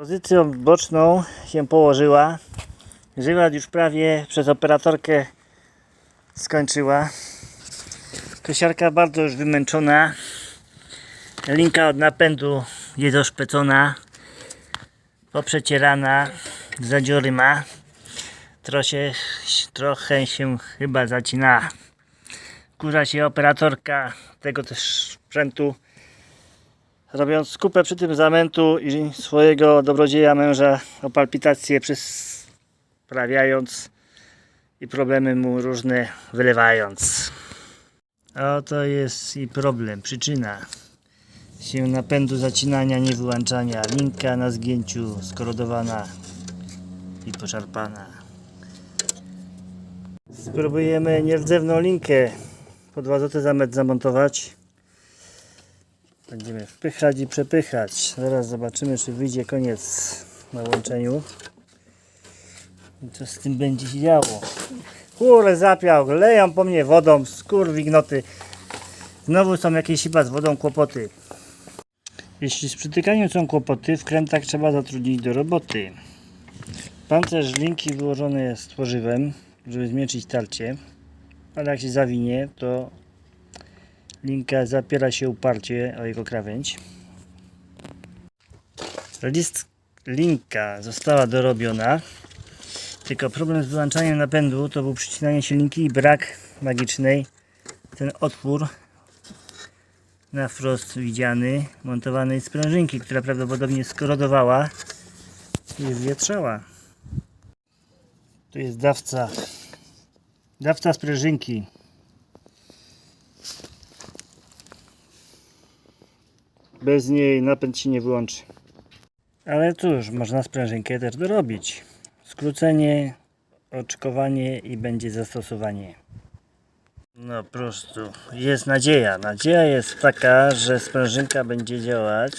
Pozycją boczną się położyła. Żywat już prawie przez operatorkę skończyła. Kosiarka bardzo już wymęczona. Linka od napędu jest oszpecona. Poprzecierana. Zadziory ma. Trochę, trochę się chyba zacina. Kurza się operatorka tego też sprzętu robiąc skupę przy tym zamętu i swojego dobrodzieja męża o palpitację sprawiając i problemy mu różne wylewając. Oto jest i problem, przyczyna się napędu zacinania, nie wyłączania. Linka na zgięciu skorodowana i poszarpana. Spróbujemy nierdzewną linkę po 2 zł zamontować. Będziemy wpychać i przepychać. Zaraz zobaczymy, czy wyjdzie koniec na łączeniu. I co z tym będzie się działo. Kurde, zapiał, leją po mnie wodą, skurwignoty. Znowu są jakieś chyba z wodą kłopoty. Jeśli z przytykaniem są kłopoty, wkrętak trzeba zatrudnić do roboty. Pancerz linki wyłożony jest tworzywem, żeby zmieścić tarcie. Ale jak się zawinie, to Linka zapiera się uparcie o jego krawędź. List linka została dorobiona. Tylko problem z wyłączaniem napędu to był przycinanie się linki i brak magicznej. Ten otwór na frost widziany, montowany z sprężynki, która prawdopodobnie skorodowała i wywietrzała. Tu jest dawca. Dawca sprężynki. Bez niej napęd się nie wyłączy. Ale cóż, można sprężynkę też dorobić. Skrócenie, oczkowanie i będzie zastosowanie. No po prostu jest nadzieja. Nadzieja jest taka, że sprężynka będzie działać.